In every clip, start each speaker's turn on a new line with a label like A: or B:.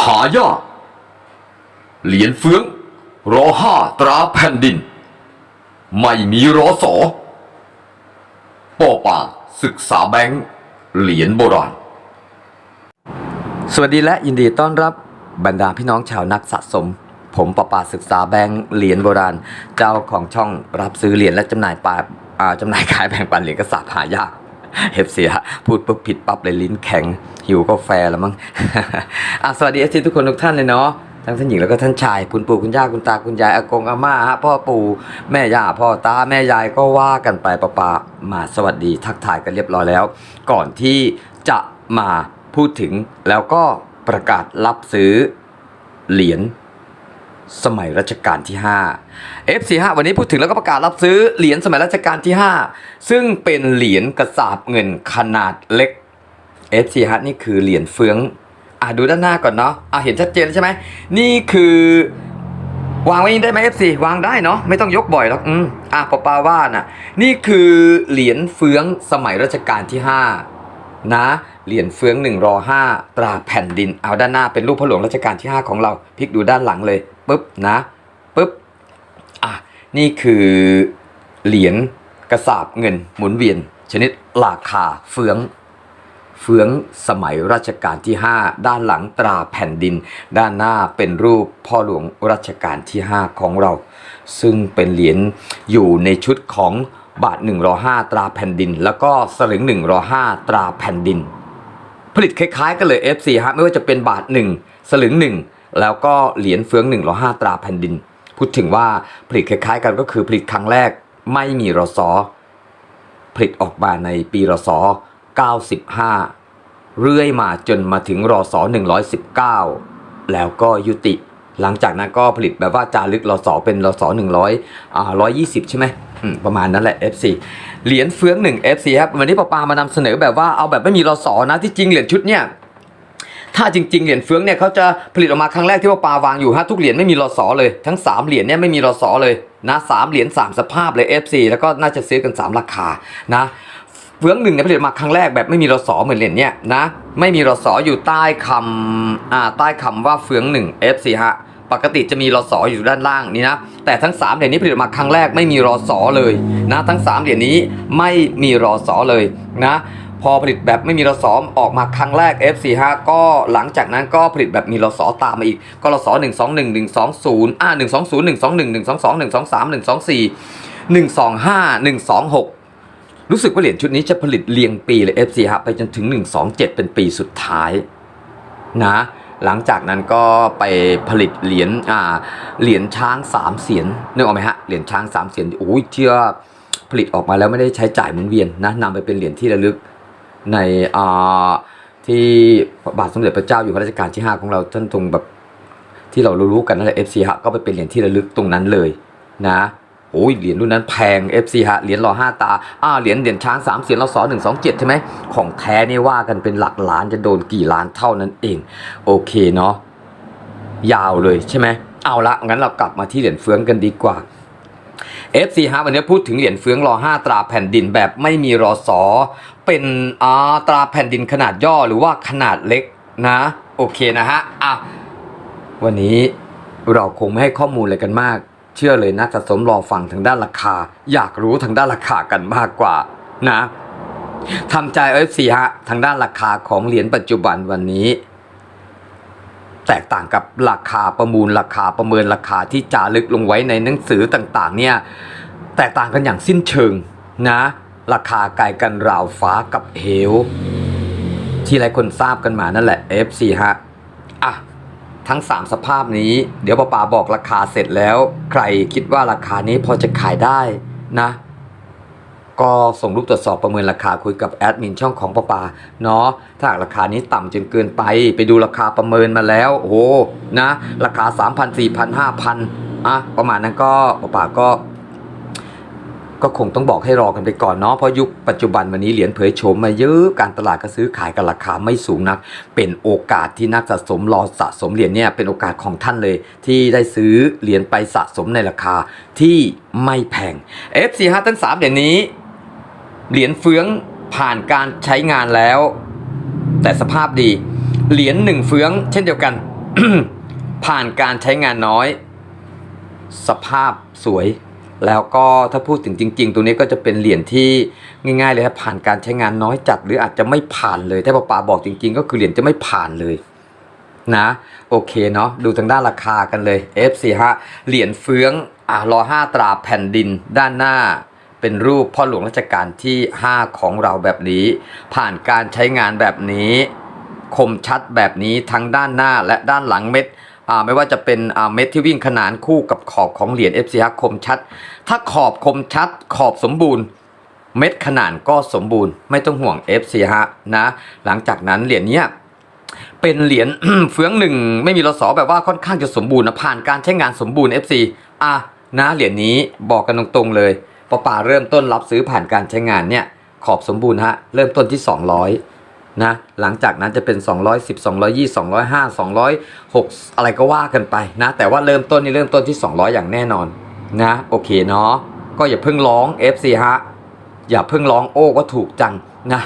A: หายาก เหรียญเฟืองรอห้าตราแผ่นดิน ไม่มีรอสอป่อป่าศึกษาแบงค์เหรียญโบราณ
B: สวัสดีและยินดีต้อนรับบรรดาพี่น้องชาวนักสะสม ผมประปาศึกษาแบงค์เหรียญโบราณ เจ้าของช่องรับซื้อเหรียญและจำหน่ายปาอ่าจำหน่ายขายแบ่งปันเหรียญกระสาบหายาก เฮฟเสียพูดปุ๊บผิดปั๊บเลยลิ้นแข็ง หิวกาแฟแล้วมั้งอะสวัสดีเอฟซีทุกคนทุกท่านเลยเนาะทั้งท่านหญิงแล้วก็ท่านชาย คุณปู่คุณย่าคุณตาคุณยายอากงอาม่าฮะพ่อปู่แม่ย่าพ่อตาแม่ยายก็ว่ากันไปปะปามาสวัสดีทักทายกันเรียบร้อยแล้ว ก่อนที่จะมาพูดถึงแล้วก็ประกาศรับซื้อเหรียญ สมัยรัชกาลที่ 5 F45 วันนี้พูดถึงแล้วก็ประกาศรับซื้อเหรียญสมัยรัชกาลที่ 5 ซึ่งเป็นเหรียญกระสาบเงินขนาดเล็ก F45 นี่คือเหรียญเฟืองอะดูด้านหน้าก่อนเนาะอะเห็นชัดเจนใช่ไหมนี่คือ วางไว้ได้ไหม F4 วางได้เนาะไม่ต้องยกบ่อยหรอกอืมอะปอปาว่าน่ะนี่คือเหรียญเฟืองสมัยรัชกาลที่ 5 นะเหรียญเฟือง1รอ5ตราแผ่นดิน เอาด้านหน้าเป็นรูปพระหลวงรัชกาลที่ 5 ของเราพลิกดูด้านหลังเลย ปุ๊บนะปุ๊บอะนี่คือเหรียญกระสาบเงินหมุนเวียน ชนิดราคาเฟืองเฟืองสมัยรัชกาลที่ 5 ด้านหลังตราแผ่นดิน ด้านหน้าเป็นรูปพ่อหลวงรัชกาลที่ 5 ของเรา ซึ่งเป็นเหรียญอยู่ในชุดของบาท1รอ5ตราแผ่นดิน แล้วก็สลึง1รอ5ตราแผ่นดิน ผลิตคล้ายๆกันเลย F4 ฮะไม่ว่าจะเป็นบาท 1 สลึง 1 แล้วก็เหรียญเฟือง1รอ5ตราแผ่นดิน พูดถึงว่าผลิตคล้ายๆกันก็คือผลิตครั้งแรกไม่มีรอสอผลิตออกมาในปีรศ95 เรื่อยมาจนมาถึงรศ119 แล้วก็ยุติ หลังจากนั้นก็ผลิตแบบว่าจารึกรศเป็นรศ100อ่า120 ใช่ไหมประมาณนั้นแหละ F4 เหรียญเฟือง1 F4 ครับวันนี้ปาปามานำเสนอแบบว่าเอาแบบไม่มีรศนะที่จริงเหรียญชุดเนี่ย ถ้าจริงๆ เหรียญเฟืองเนี่ยเขาจะผลิตออกมาครั้งแรกที่ว่าปาวางอยู่ฮะทุกเหรียญไม่มีรอสอเลยทั้ง 3 เหรียญเนี่ยไม่มีรอสอเลยนะสามเหรียญ3 สภาพเลย F4 แล้วก็น่าจะซื้อกัน 3 ราคานะเฟืองหนึ่งเนี่ยผลิตมาครั้งแรกแบบไม่มีรอสอเหมือนเหรียญเนี่ยนะไม่มีรอสออยู่ใต้คำอ่าใต้คำว่าเฟืองหนึ่ง F4 ฮะปกติจะมีรอสออยู่ด้านล่างนี่นะแต่ทั้ง 3 เหรียญนี้ผลิตมาครั้งแรกไม่มีรอสอเลยนะทั้ง 3 เหรียญนี้ไม่มีรอสอเลยนะ พอผลิตแบบไม่มีรสอออกมาครั้งแรก F45 ก็หลังจากนั้นก็ผลิตแบบมีรสอตามมาอีก ก็รสอ121 120อ่า120 121 122 123 124 125 126 รู้สึกว่าเหรียญชุดนี้จะผลิตเรียงปีเลย F45 ไปจนถึง 127 เป็นปีสุดท้ายนะหลังจากนั้นก็ไปผลิตเหรียญอ่าเหรียญช้างสามเสียนนึกออกไหมฮะเหรียญช้างสามเสียนโอ้ยเชื่อผลิตออกมาแล้วไม่ได้ใช้จ่ายหมุนเวียนนะนำไปเป็นเหรียญที่ระลึก ในอ่าที่บาทสมเด็จพระเจ้าอยู่หัวรัชกาลที่ 5 ของเราท่านทรงแบบที่เรารู้กันนั่นแหละ FC ฮะก็ไปเป็นเหรียญที่ระลึกตรงนั้นเลยนะโอ้ยเหรียญรุ่นนั้นแพง FC ฮะเหรียญรอห้าตาอ่าเหรียญเหรียญช้างสามเสียนเราสอหนึ่งสองเจ็ดใช่ไหมของแท้นี่ว่ากันเป็นหลักล้านจะโดนกี่ล้านเท่านั้นเอง โอเคเนาะยาวเลยใช่ไหมเอาละงั้นเรากลับมาที่เหรียญเฟืองกันดีกว่า FC ฮะวันนี้พูดถึงเหรียญเฟืองรอ5ตราแผ่นดินแบบไม่มีรอสอ เป็นอ่าตราแผ่นดินขนาดย่อหรือว่าขนาดเล็กนะโอเคนะฮะอะวันนี้เราคงไม่ให้ข้อมูลอะไรกันมาก เชื่อเลยนะสะสมรอฟังทางด้านราคา อยากรู้ทางด้านราคากันมากกว่านะทำใจ FC ฮะทางด้านราคาของเหรียญปัจจุบันวันนี้ แตกต่างกับราคาประมูลราคาประเมินราคาที่จารึกลงไว้ในหนังสือต่างๆ เนี่ย แตกต่างกันอย่างสิ้นเชิงนะ ราคาไกลกันราวฟ้ากับเหว ที่หลายคนทราบกันมานั่นแหละ FC ฮะอะทั้ง 3 สภาพนี้ เดี๋ยวป้าปาบอกราคาเสร็จแล้ว ใครคิดว่าราคานี้พอจะขายได้นะ ก็ส่งรูปตรวจสอบประเมินราคาคุยกับแอดมินช่องของป้าปาเนาะถ้าราคานี้ต่ำจนเกินไป ไปดูราคาประเมินมาแล้ว โอ้โหนะ ราคา 3,000 4,000 5,000อะประมาณนั้นก็ป้าปาก็ ก็คงต้องบอกให้รอกันไปก่อนเนาะเพราะยุคปัจจุบันวันนี้เหรียญเผยโฉมมาเยอะการตลาดก็ซื้อขายกันราคาไม่สูงนัก เป็นโอกาสที่นักสะสมรอสะสมเหรียญเนี่ยเป็นโอกาสของท่านเลย ที่ได้ซื้อเหรียญไปสะสมในราคาที่ไม่แพง F45 ทั้ง3เหรียญนี้ เหรียญเฟืองผ่านการใช้งานแล้ว แต่สภาพดี เหรียญหนึ่งเฟือง เช่นเดียวกัน ผ่านการใช้งานน้อย สภาพสวย แล้วก็ถ้าพูดถึงจริง ๆ ตัวนี้ก็จะเป็นเหรียญที่ง่ายๆเลยครับผ่านการใช้งานน้อยจัด หรืออาจจะไม่ผ่านเลย ถ้าป้าบอกจริง ๆ ก็คือเหรียญจะไม่ผ่านเลยนะโอเคเนาะดูทางด้านราคากันเลย F4 ฮะเหรียญเฟืองอ่ารอ5ตราแผ่นดินด้านหน้าเป็นรูปพ่อหลวงรัชกาลที่ 5 ของเราแบบนี้ ผ่านการใช้งานแบบนี้ คมชัดแบบนี้ทั้งด้านหน้าและด้านหลังเม็ด ไม่ว่าจะเป็นอ่าเม็ดที่วิ่งขนานคู่กับขอบของเหรียญ FC ฮะคมชัด ถ้าขอบคมชัด ขอบสมบูรณ์ เม็ดขนานก็สมบูรณ์ ไม่ต้องห่วง FC ฮะนะหลังจากนั้นเหรียญเนี้ยเป็นเหรียญเฟืองหนึ่งไม่มีรสอแบบว่าค่อนข้างจะสมบูรณ์นะผ่านการใช้งานสมบูรณ์ FC อะนะเหรียญนี้บอกกันตรงๆเลยปป่าเริ่มต้นรับซื้อผ่านการใช้งานเนี่ยขอบสมบูรณ์ฮะเริ่มต้นที่ 200 นะหลังจากนั้นจะเป็น 210 220 205 206 อะไรก็ว่ากันไปนะ แต่ว่าเริ่มต้นนี่เริ่มต้นที่ 200 อย่างแน่นอนนะโอเคเนาะก็อย่าเพิ่งร้อง FC ฮะอย่าเพิ่งร้องโอ้ก็ถูกจังนะ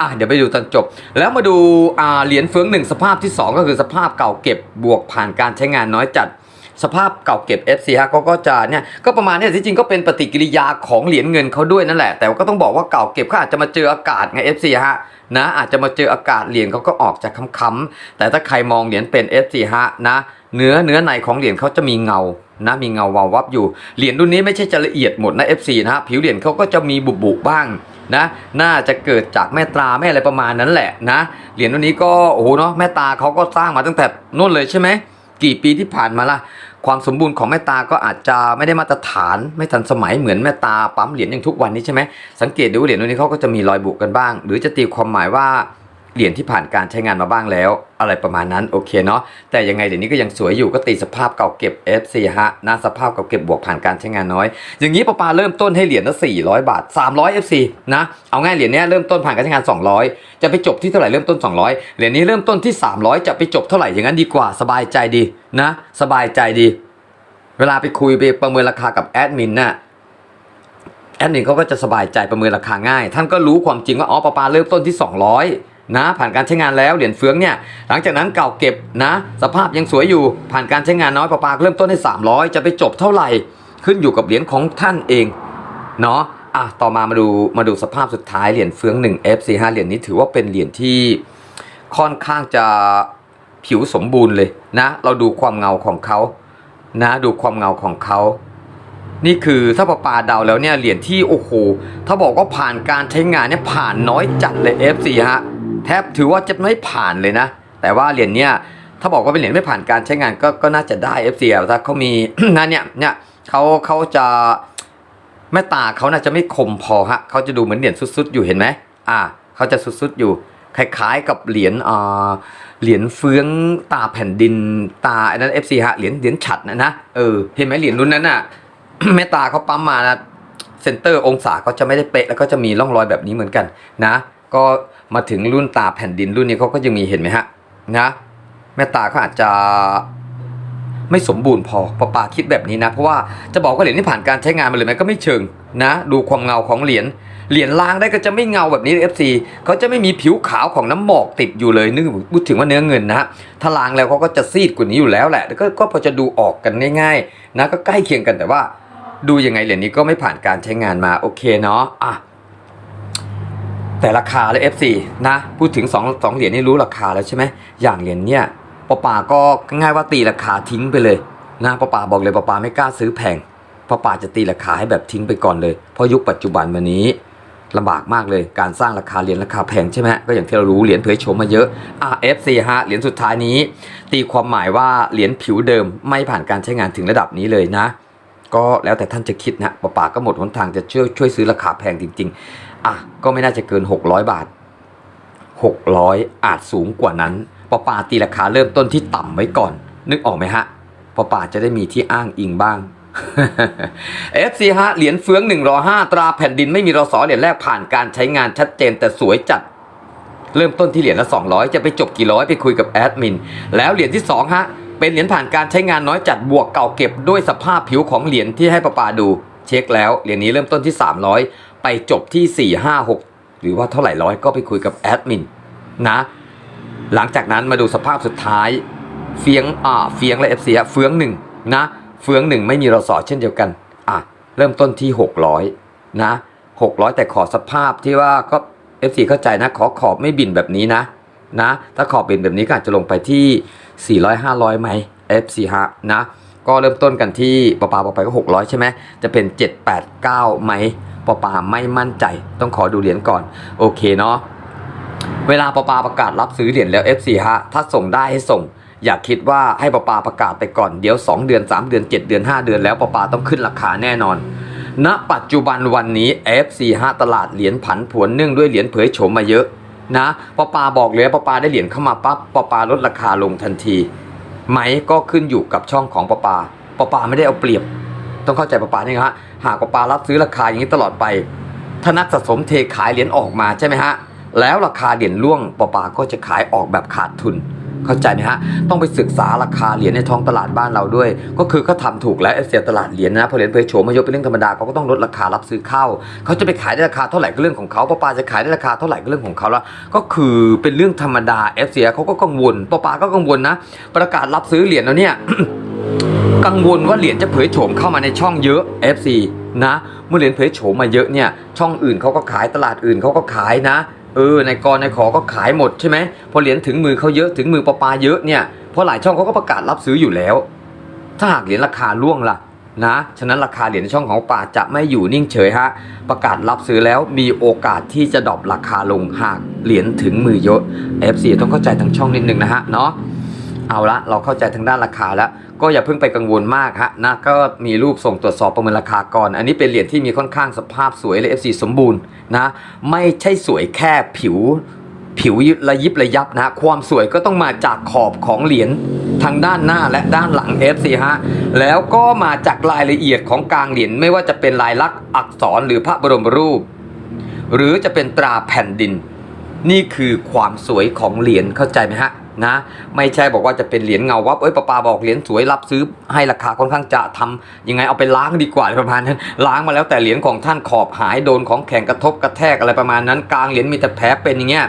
B: อะเดี๋ยวไปดูตอนจบ แล้วมาดูอ่าเหรียญเฟืองหนึ่งสภาพที่ 2 ก็คือสภาพเก่าเก็บบวกผ่านการใช้งานน้อยจัด สภาพเก่าเก็บ FC ฮะเขาก็จะเนี่ยก็ประมาณเนี้ที่จริงก็เป็นปฏิกิริยาของเหรียญเงินเขาด้วยนั่นแหละ แต่ว่าก็ต้องบอกว่าเก่าเก็บเขาอาจจะมาเจออากาศไง FC ฮะนะอาจจะมาเจออากาศเหรียญเขาก็ออกจากค้ำๆแต่ถ้าใครมองเหรียญเป็น FC ฮะนะเนื้อเนื้อในของเหรียญเขาจะมีเงานะมีเงาวาววับอยู่เหรียญรุ่นนี้ไม่ใช่จะละเอียดหมดนะ FC นะฮะผิวเหรียญเขาก็จะมีบุบบุบ้างนะน่าจะเกิดจากแม่ตราแม่อะไรประมาณนั้นแหละนะเหรียญรุ่นนี้ก็โอ้โหเนาะแม่ตาเขาก็สร้างมาตั้งแต่นู่นเลยใช่ไหม กี่ปีที่ผ่านมาล่ะความสมบูรณ์ของแม่ตาก็อาจจะไม่ได้มาตรฐานไม่ทันสมัยเหมือนแม่ตาปั๊มเหรียญอย่างทุกวันนี้ใช่ไหมสังเกตดูเหรียญตัวนี้เขาก็จะมีรอยบุกกันบ้าง หรือจะตีความหมายว่า เหรียญที่ผ่านการใช้งานมาบ้างแล้ว อะไรประมาณนั้นโอเคเนาะแต่ยังไงเหรียญนี้ก็ยังสวยอยู่ก็ตีสภาพเก่าเก็บ F4 ฮะหน้าสภาพเก่าเก็บบวกผ่านการใช้งานน้อย อย่างนี้ปาปาเริ่มต้นให้เหรียญละ400 บาท 300 F4 นะเอาง่ายเหรียญนี้เริ่มต้นผ่านการใช้งาน 200 จะไปจบที่เท่าไหร่เริ่มต้น 200 เหรียญนี้เริ่มต้นที่ 300 จะไปจบเท่าไหร่อย่างนั้นดีกว่าสบายใจดีนะ สบายใจดี เวลาไปคุยไปประเมินราคากับแอดมินน่ะแอดมินเขาก็จะสบายใจประเมินราคาง่าย ท่านก็รู้ความจริงว่าอ๋อปลาปลาเริ่มต้นที่ 200 นะผ่านการใช้งานแล้วเหรียญเฟืองเนี่ยหลังจากนั้นเก่าเก็บนะ สภาพยังสวยอยู่ผ่านการใช้งานน้อยปลาปาเริ่มต้นที่300 จะไปจบเท่าไหร่ ขึ้นอยู่กับเหรียญของท่านเองเนาะอะต่อมามาดูมาดูสภาพสุดท้ายเหรียญเฟือง1 FC5 เหรียญนี้ถือว่าเป็นเหรียญที่ค่อนข้างจะผิวสมบูรณ์เลยนะ เราดูความเงาของเขานะดูความเงาของเขา นี่คือถ้าปาปาเดาแล้วเนี่ยเหรียญที่โอ้โหถ้าบอกว่าผ่านการใช้งานเนี่ยผ่านน้อยจัดเลย F4 ฮะ แทบถือว่าจะไม่ผ่านเลยนะ แต่ว่าเหรียญเนี่ยถ้าบอกว่าเป็นเหรียญไม่ผ่านการใช้งานก็ก็น่าจะได้ F4 อะถ้าเขามีนั่นเนี่ยเนี่ยเขาเขาจะแม่ตาเขาน่าจะไม่คมพอฮะเขาจะดูเหมือนเหรียญสุดๆอยู่เห็นไหมอ่าเขาจะสุดๆอยู่คล้ายๆกับเหรียญอ่าเหรียญเฟืองตาแผ่นดินตาอันนั้น FC ฮะเหรียญเหรียญฉัดนะนะเออเห็นไหมเหรียญรุ่นนั้นน่ะแม่ตาเขาปั๊มมานะเซนเตอร์องศาเขาจะไม่ได้เป๊ะแล้วก็จะมีร่องรอยแบบนี้เหมือนกันนะ ก็มาถึงรุ่นตาแผ่นดินรุ่นนี้เขาก็ยังมีเห็นไหมฮะนะแม่ตาเขาอาจจะไม่สมบูรณ์พอปาปาคิดแบบนี้นะ เพราะว่าจะบอกว่าเหรียญที่ผ่านการใช้งานมาเลยไหมก็ไม่เชิงนะ ดูความเงาของเหรียญเหรียญล้างได้ก็จะไม่เงาแบบนี้ FC เขาจะไม่มีผิวขาวของน้ำหมอกติดอยู่เลยนึกพูดถึงว่าเนื้อเงินนะฮะถ้าล้างแล้วเขาก็จะซีดกว่านี้อยู่แล้วแหละแต่ก็ก็พอจะดูออกกันง่ายๆนะก็ใกล้เคียงกันแต่ว่า ดูยังไงเหรียญนี้ก็ไม่ผ่านการใช้งานมาโอเคเนาะอะ แต่ราคาเลย F4 นะพูดถึง2งเหรียญนี่รู้ราคาแล้วใช่ไหมอย่างเหรียญเนี่ยปอป่าก็ง่ายว่าตีราคาทิ้งไปเลยนะปอป่าบอกเลยปอป่าไม่กล้าซื้อแพงปอป่าจะตีราคาให้แบบทิ้งไปก่อนเลยเพราะยุคปัจจุบันวันนี้ลำบากมากเลยการสร้างราคาเหรียญราคาแพงใช่ไหมก็อย่างที่เรารู้เหรียญเผยโฉมมาเยอะอะ F4 ฮะเหรียญสุดท้ายนี้ ตีความหมายว่าเหรียญผิวเดิมไม่ผ่านการใช้งานถึงระดับนี้เลยนะ ก็แล้วแต่ท่านจะคิดนะปะป่าก็หมดหนทางจะช่วยช่วยซื้อราคาแพงจริง ๆ อะก็ไม่น่าจะเกิน 600 บาท 600 อาจสูงกว่านั้นปะป่าตีราคาเริ่มต้นที่ต่ำไว้ก่อน นึกออกไหมฮะปะป่าจะได้มีที่อ้างอิงบ้าง FC ฮะเหรียญเฟือง1รอ5ตราแผ่นดินไม่มีรอสอเหรียญแรกผ่านการใช้งานชัดเจนแต่สวยจัดเริ่มต้นที่เหรียญละ 200 จะไปจบกี่ร้อยไปคุยกับแอดมิน แล้วเหรียญที่ 2 ฮะ เป็นเหรียญผ่านการใช้งานน้อยจัดบวกเก่าเก็บด้วยสภาพผิวของเหรียญที่ให้ประปาดู เช็คแล้วเหรียญนี้เริ่มต้นที่ 300 ไปจบที่ 4 5 6 หรือว่าเท่าไหร่ร้อยก็ไปคุยกับแอดมินนะ หลังจากนั้นมาดูสภาพสุดท้าย เฟียงอ่าเฟียงและ FC ฮะเฟืองหนึ่งนะเฟืองหนึ่งไม่มีรอสอเช่นเดียวกันอะเริ่มต้นที่ 600 นะ600 แต่ขอสภาพที่ว่าก็ FC เข้าใจนะ ขอขอบไม่บินแบบนี้นะนะ ถ้าขอบบินแบบนี้ก็อาจจะลงไปที่ 400 500ไหม FC ฮะนะ ก็เริ่มต้นกันที่ปะปาปะไปก็ 600 ใช่ไหมจะเป็น 7 8 9 ไหมปะปาไม่มั่นใจ ต้องขอดูเหรียญก่อน โอเคเนาะเวลาปะปาประกาศรับซื้อเหรียญแล้ว FC ฮะถ้าส่งได้ให้ส่ง อย่าคิดว่าให้ปะปาประกาศไปก่อนเดี๋ยว 2 เดือน 3 เดือน 7 เดือน 5 เดือนแล้วปะปาต้องขึ้นราคาแน่นอนณปัจจุบันวันนี้ FC ฮะตลาดเหรียญผันผวนเนื่องด้วยเหรียญเผยโฉมมาเยอะนะปะปาบอกเลยปะปาได้เหรียญเข้ามาปั๊บปะปาลดราคาลงทันที ไหมก็ขึ้นอยู่กับช่องของปปาปปาไม่ได้เอาเปรียบ ต้องเข้าใจปปานี่ฮะหากปปารับซื้อราคาอย่างนี้ตลอดไป ถ้านักสะสมเทขายเหรียญออกมาใช่ไหมฮะแล้วราคาเหรียญร่วงปปาก็จะขายออกแบบขาดทุน เข้าใจไหมฮะ ต้องไปศึกษาราคาเหรียญในท้องตลาดบ้านเราด้วย ก็คือเขาทำถูกแล้วเสียตลาดเหรียญนะพอเหรียญเผยโฉมมายกเป็นเรื่องธรรมดาเขาก็ต้องลดราคารับซื้อเข้าเขาจะไปขายได้ราคาเท่าไหร่ก็เรื่องของเขาปอปาจะขายได้ราคาเท่าไหร่ก็เรื่องของเขาละก็คือเป็นเรื่องธรรมดาเอฟเสียเขาก็กังวลปอปาก็กังวลนะ ประกาศรับซื้อเหรียญแล้วเนี่ยกังวลว่าเหรียญจะเผยโฉมเข้ามาในช่องเยอะ FC นะ เมื่อเหรียญเผยโฉมมาเยอะเนี่ยช่องอื่นเขาก็ขายตลาดอื่นเขาก็ขายนะ เออในกรในขอก็ขายหมดใช่ไหมพอเหรียญถึงมือเขาเยอะถึงมือปปาเยอะเนี่ยเพราะหลายช่องเขาก็ประกาศรับซื้ออยู่แล้ว ถ้าหากเหรียญราคาล่วงล่ะนะฉะนั้นราคาเหรียญในช่องของป่าจะไม่อยู่นิ่งเฉยฮะประกาศรับซื้อแล้วมีโอกาสที่จะดรอปราคาลงหากเหรียญถึงมือเยอะ FC ต้องเข้าใจทางช่องนิดนึงนะฮะเนาะ เอาละเราเข้าใจทางด้านราคาแล้ว ก็อย่าเพิ่งไปกังวลมากฮะนะก็มีรูปส่งตรวจสอบประเมินราคาก่อน อันนี้เป็นเหรียญที่มีค่อนข้างสภาพสวยเลย FC สมบูรณ์นะไม่ใช่สวยแค่ผิวผิวระยิบระยับนะความสวยก็ต้องมาจากขอบของเหรียญทางด้านหน้าและด้านหลัง FC ฮะแล้วก็มาจากรายละเอียดของกลางเหรียญไม่ว่าจะเป็นลายลักษณ์อักษรหรือพระบรมรูป หรือจะเป็นตราแผ่นดิน นี่คือความสวยของเหรียญเข้าใจไหมฮะ นะ ไม่ใช่บอกว่าจะเป็นเหรียญเงาวับเอ้ยป้าปาบอกเหรียญสวยรับซื้อให้ราคาค่อนข้างจะทำยังไงเอาไปล้างดีกว่าอะไรประมาณนั้น ล้างมาแล้วแต่เหรียญของท่านขอบหายโดนของแข็งกระทบกระแทกอะไรประมาณนั้น กลางเหรียญมีแต่แผลเป็นอย่างเงี้ย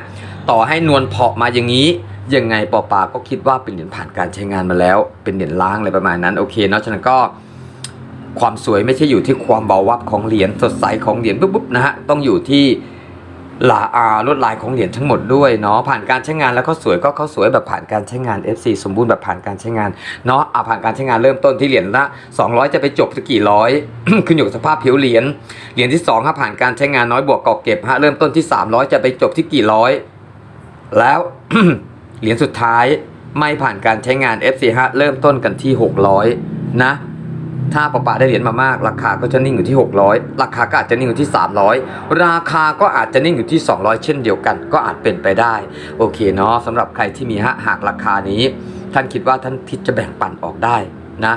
B: ต่อให้นวลเพาะมาอย่างนี้ยังไงปอปาก็คิดว่าเป็นเหรียญผ่านการใช้งานมาแล้ว เป็นเหรียญล้างอะไรประมาณนั้นโอเคเนาะฉะนั้นก็ความสวยไม่ใช่อยู่ที่ความเบาวับของเหรียญสดใสของเหรียญปุ๊บๆนะฮะต้องอยู่ที่ หลาอาลวดลายของเหรียญทั้งหมดด้วยเนาะผ่านการใช้งานแล้วก็สวยก็เขาสวยแบบผ่านการใช้งาน FC สมบูรณ์แบบผ่านการใช้งานเนาะอ่าผ่านการใช้งานเริ่มต้นที่เหรียญละ200 จะไปจบสักกี่ร้อย ขึ้นอยู่กับสภาพผิวเหรียญเหรียญที่2ครับผ่านการใช้งานน้อยบวกเก่าเก็บฮะเริ่มต้นที่ 300 จะไปจบที่กี่ร้อย แล้วเหรียญสุดท้ายไม่ผ่านการใช้งาน FC ฮะเริ่มต้นกันที่ 600 นะ ถ้าปะปาได้เหรียญมามาก ราคาก็จะนิ่งอยู่ที่ 600 ราคาก็อาจจะนิ่งอยู่ที่ 300 ราคาก็อาจจะนิ่งอยู่ที่ 200 เช่นเดียวกัน ก็อาจเป็นไปได้ โอเคเนาะสำหรับใครที่มีฮะหากราคานี้ ท่านคิดว่าท่านคิดจะแบ่งปันออกได้นะ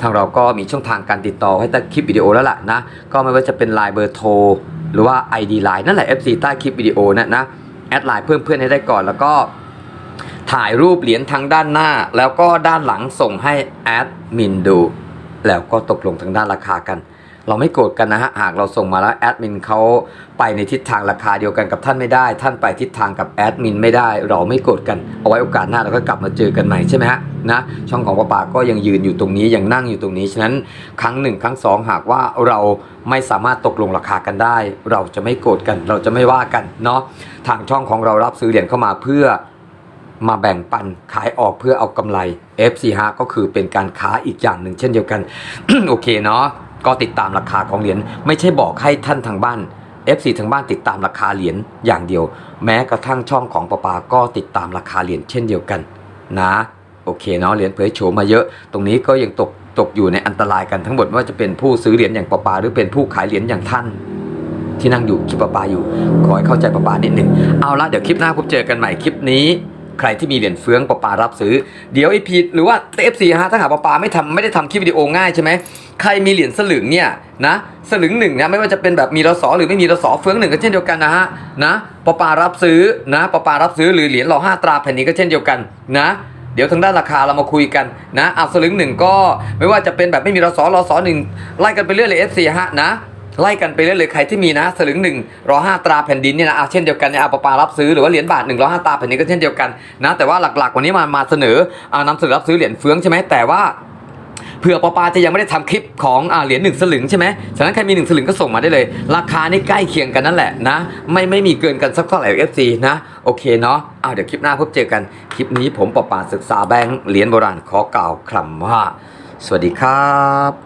B: ทางเราก็มีช่องทางการติดต่อให้ใต้คลิปวิดีโอแล้วล่ะนะ ก็ไม่ว่าจะเป็นไลน์เบอร์โทร หรือว่า ID ไลน์นั่นแหละ FC ใต้คลิปวิดีโอนะนะแอดไลน์เพิ่มเพื่อนให้ได้ก่อนแล้วก็ถ่ายรูปเหรียญทางด้านหน้า แล้วก็ด้านหลังส่งให้แอดมินดู แล้วก็ตกลงทางด้านราคากัน เราไม่โกรธกันนะฮะ หากเราส่งมาแล้วแอดมินเขาไปในทิศทางราคาเดียวกันกับท่านไม่ได้ ท่านไปทิศทางกับแอดมินไม่ได้ เราไม่โกรธกัน เอาไว้โอกาสหน้าเราก็กลับมาเจอกันใหม่ใช่ไหมฮะนะช่องของป้าปาก็ยังยืนอยู่ตรงนี้ยังนั่งอยู่ตรงนี้ฉะนั้นครั้งหนึ่งครั้งสองหากว่าเราไม่สามารถตกลงราคากันได้ เราจะไม่โกรธกัน เราจะไม่ว่ากันเนาะทางช่องของเรารับซื้อเหรียญเข้ามาเพื่อ มาแบ่งปันขายออกเพื่อเอากำไร FC ฮะก็คือเป็นการค้าอีกอย่างหนึ่งเช่นเดียวกัน โอเคเนาะก็ติดตามราคาของเหรียญไม่ใช่บอกให้ท่านทางบ้าน FC ทางบ้านติดตามราคาเหรียญอย่างเดียว แม้กระทั่งช่องของปะปาก็ติดตามราคาเหรียญเช่นเดียวกัน นะโอเคเนาะเหรียญเผยโฉมมาเยอะ ตรงนี้ก็ยังตกตกอยู่ในอันตรายกันทั้งหมดไม่ว่าจะเป็นผู้ซื้อเหรียญอย่างปะปาหรือเป็นผู้ขายเหรียญอย่างท่าน ที่นั่งอยู่คลิปปะปาอยู่ขอให้เข้าใจปะปานิดหนึ่งเอาละเดี๋ยวคลิปหน้าพบเจอกันใหม่คลิปนี้ ใครที่มีเหรียญเฟืองปะปารับซื้อ เดี๋ยวไอพีหรือว่าเอฟซีฮะถ้าหากปะปาไม่ทำไม่ได้ทำคลิปวิดีโอง่ายใช่ไหมใครมีเหรียญสลึงเนี่ยนะสลึงหนึ่งนะไม่ว่าจะเป็นแบบมีรสอหรือไม่มีรสอเฟืองหนึ่งก็เช่นเดียวกันนะฮะนะปะปารับซื้อนะปะปารับซื้อหรือเหรียญรอห้าตราแผ่นนี้ก็เช่นเดียวกันนะเดี๋ยวทางด้านราคาเรามาคุยกันนะเอาสลึงหนึ่งก็ไม่ว่าจะเป็นแบบไม่มีรสอรสอหนึ่งไล่กันไปเรื่อยเลยเอฟซีฮะนะ ไล่กันไปเรื่อยเลยใครที่มีนะสลึงหนึ่งรอห้าตราแผ่นดินเนี่ยนะอะเช่นเดียวกันเนี่ยอาปาปารับซื้อหรือว่าเหรียญบาทหนึ่งรอห้าตราแผ่นดินก็เช่นเดียวกันนะแต่ว่าหลักๆ วันนี้มามาเสนออ่านำเสนอรับซื้อเหรียญเฟืองใช่ไหมแต่ว่าเผื่อปอปาจะยังไม่ได้ทำคลิปของอ่าเหรียญหนึ่งสลึงใช่ไหมฉะนั้นใครมีหนึ่งสลึงก็ส่งมาได้เลย ราคานี่ใกล้เคียงกันนั่นแหละนะ ไม่ไม่มีเกินกันสักเท่าไหร่ FC นะ โอเคเนาะอ้าวเดี๋ยวคลิปหน้าพบเจอกัน คลิปนี้ผมปอปาศึกษาแบงค์เหรียญโบราณขอกล่าวคำว่า สวัสดีครับ